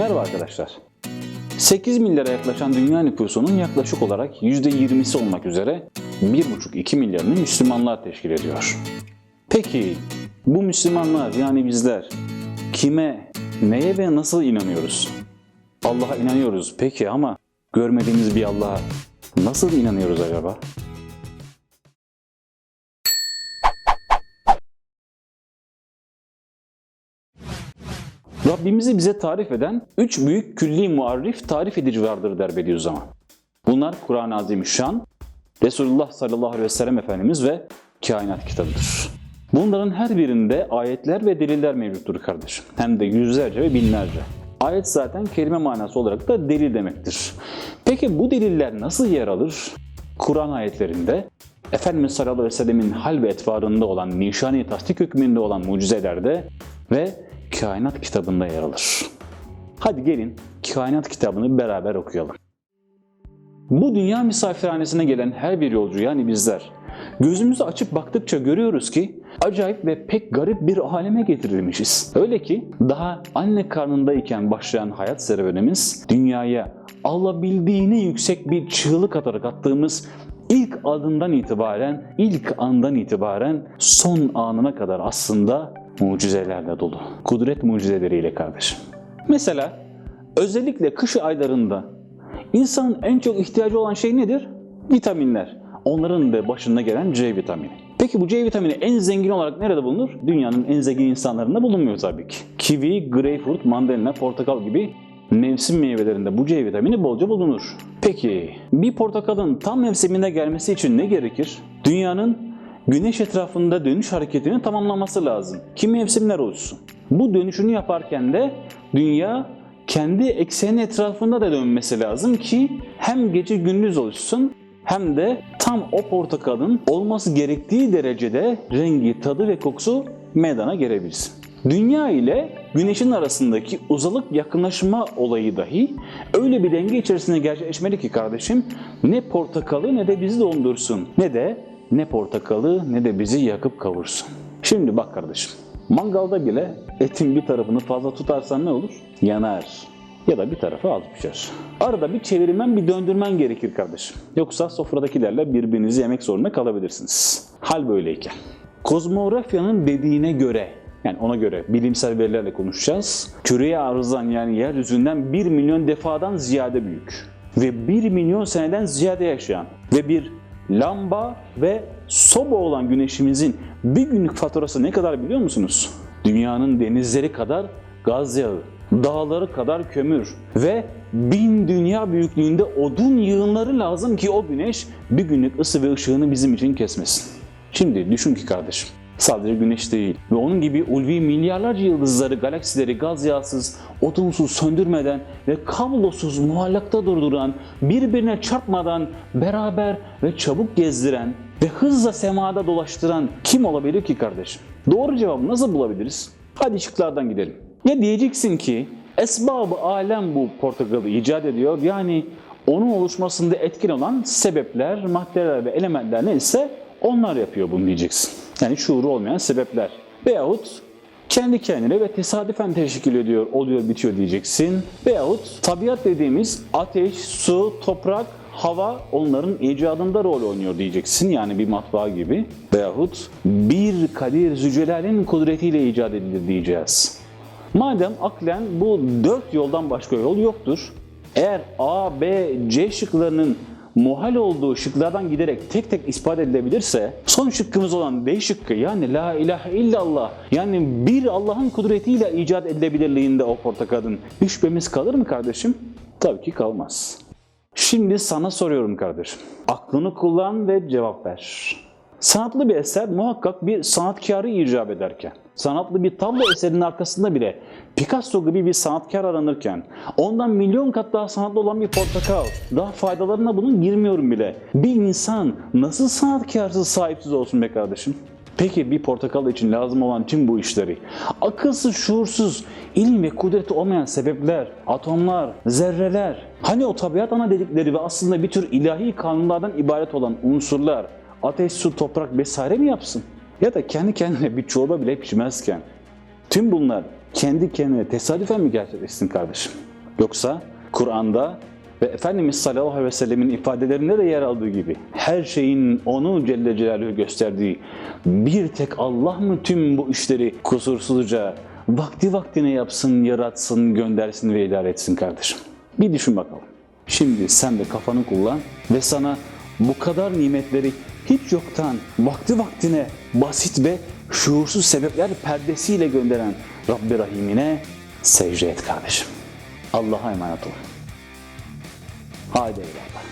Merhaba arkadaşlar. 8 milyara yaklaşan dünya nüfusunun yaklaşık olarak %20'si olmak üzere 1,5-2 milyarını Müslümanlar teşkil ediyor. Peki bu Müslümanlar yani bizler kime, neye ve nasıl inanıyoruz? Allah'a inanıyoruz peki ama görmediğimiz bir Allah'a nasıl inanıyoruz acaba? Rabbimizi bize tarif eden üç büyük külli muarrif tarif edici vardır der Bediüzzaman. Bunlar Kur'an-ı Azimüşşan, Resulullah sallallahu aleyhi ve sellem Efendimiz ve kainat kitabıdır. Bunların her birinde ayetler ve deliller mevcuttur kardeşim. Hem de yüzlerce ve binlerce. Ayet zaten kelime manası olarak da delil demektir. Peki bu deliller nasıl yer alır? Kur'an ayetlerinde Efendimiz sallallahu aleyhi ve sellemin hal ve etvarında olan, nişani tasdik hükmünde olan mucizelerde ve kainat kitabında yer alır. Hadi gelin kainat kitabını beraber okuyalım. Bu dünya misafirhanesine gelen her bir yolcu yani bizler gözümüzü açıp baktıkça görüyoruz ki acayip ve pek garip bir aleme getirilmişiz. Öyle ki daha anne karnındayken başlayan hayat serüvenimiz dünyaya alabildiğine yüksek bir çığlık atarak attığımız ilk adından itibaren, ilk andan itibaren son anına kadar aslında mucizelerle dolu. Kudret mucizeleriyle kardeşim. Mesela özellikle kış aylarında insanın en çok ihtiyacı olan şey nedir? Vitaminler. Onların da başında gelen C vitamini. Peki bu C vitamini en zengin olarak nerede bulunur? Dünyanın en zengin insanlarında bulunmuyor tabii ki. Kivi, greyfurt, mandalina, portakal gibi mevsim meyvelerinde bu C vitamini bolca bulunur. Peki bir portakalın tam mevsiminde gelmesi için ne gerekir? Dünyanın güneş etrafında dönüş hareketini tamamlaması lazım. Ki mevsimler oluşsun. Bu dönüşünü yaparken de dünya kendi ekseni etrafında da dönmesi lazım ki hem gece gündüz oluşsun hem de tam o portakalın olması gerektiği derecede rengi, tadı ve kokusu meydana gelebilsin. Dünya ile Güneş'in arasındaki uzalık yakınlaşma olayı dahi öyle bir denge içerisinde gerçekleşmeli ki kardeşim ne portakalı ne de bizi dondursun ne de ne portakalı ne de bizi yakıp kavursun. Şimdi bak kardeşim mangalda bile etin bir tarafını fazla tutarsan ne olur? Yanar ya da bir tarafı az pişer. Arada bir çevirmen bir döndürmen gerekir kardeşim. Yoksa sofradakilerle birbirinizi yemek zorunda kalabilirsiniz. Hal böyleyken. Kozmografyanın dediğine göre yani ona göre bilimsel verilerle konuşacağız. Küreye arızan yani yeryüzünden 1 milyon defadan ziyade büyük ve 1 milyon seneden ziyade yaşayan ve bir lamba ve soba olan güneşimizin bir günlük faturası ne kadar biliyor musunuz? Dünyanın denizleri kadar gaz yağı, dağları kadar kömür ve bin dünya büyüklüğünde odun yığınları lazım ki o güneş bir günlük ısı ve ışığını bizim için kesmesin. Şimdi düşün ki kardeşim, sadece güneş değil ve onun gibi ulvi milyarlarca yıldızları, galaksileri gaz yağsız, odunsuz söndürmeden ve kablosuz muallakta durduran, birbirine çarpmadan beraber ve çabuk gezdiren ve hızla semada dolaştıran kim olabilir ki kardeşim? Doğru cevabı nasıl bulabiliriz? Hadi şıklardan gidelim. Ya diyeceksin ki esbabı alem bu portakalı icat ediyor. Yani onun oluşmasında etkin olan sebepler, maddeler ve elementler neyse onlar yapıyor bunu diyeceksin. Yani şuuru olmayan sebepler. Veyahut kendi kendine ve tesadüfen teşkil ediyor, oluyor, bitiyor diyeceksin. Veyahut tabiat dediğimiz ateş, su, toprak, hava onların icadında rol oynuyor diyeceksin. Yani bir matbaa gibi. Veyahut bir kadir zücelalin kudretiyle icat edilir diyeceğiz. Madem aklen bu dört yoldan başka yol yoktur. Eğer A, B, C şıklarının muhal olduğu şıklardan giderek tek tek ispat edilebilirse son şıkkımız olan D şıkkı yani La ilahe illallah yani bir Allah'ın kudretiyle icat edilebilirliğinde o portakalın bir şüphemiz kalır mı kardeşim? Tabii ki kalmaz. Şimdi sana soruyorum kardeşim. Aklını kullan ve cevap ver. Sanatlı bir eser muhakkak bir sanatkarı icap ederken, sanatlı bir tablo eserinin arkasında bile Picasso gibi bir sanatkar aranırken, ondan milyon kat daha sanatlı olan bir portakal, daha faydalarına bunun girmiyorum bile. Bir insan nasıl sanatkarsız sahipsiz olsun be kardeşim? Peki bir portakal için lazım olan tüm bu işleri, akılsız, şuursuz, ilim ve kudreti olmayan sebepler, atomlar, zerreler, hani o tabiat ana dedikleri ve aslında bir tür ilahi kanunlardan ibaret olan unsurlar, ateş, su, toprak vesaire mi yapsın? Ya da kendi kendine bir çorba bile pişmezken tüm bunlar kendi kendine tesadüfen mi gerçekleşsin kardeşim? Yoksa Kur'an'da ve Efendimiz sallallahu aleyhi ve sellemin ifadelerinde de yer aldığı gibi her şeyin onu Celle Celaluhu gösterdiği bir tek Allah mı tüm bu işleri kusursuzca vakti vaktine yapsın, yaratsın, göndersin ve idare etsin kardeşim. Bir düşün bakalım. Şimdi sen de kafanı kullan ve sana bu kadar nimetleri hiç yoktan vakti vaktine basit ve şuursuz sebepler perdesiyle gönderen Rabbi Rahim'ine secde et kardeşim. Allah'a emanet olun. Haydi eyvallah.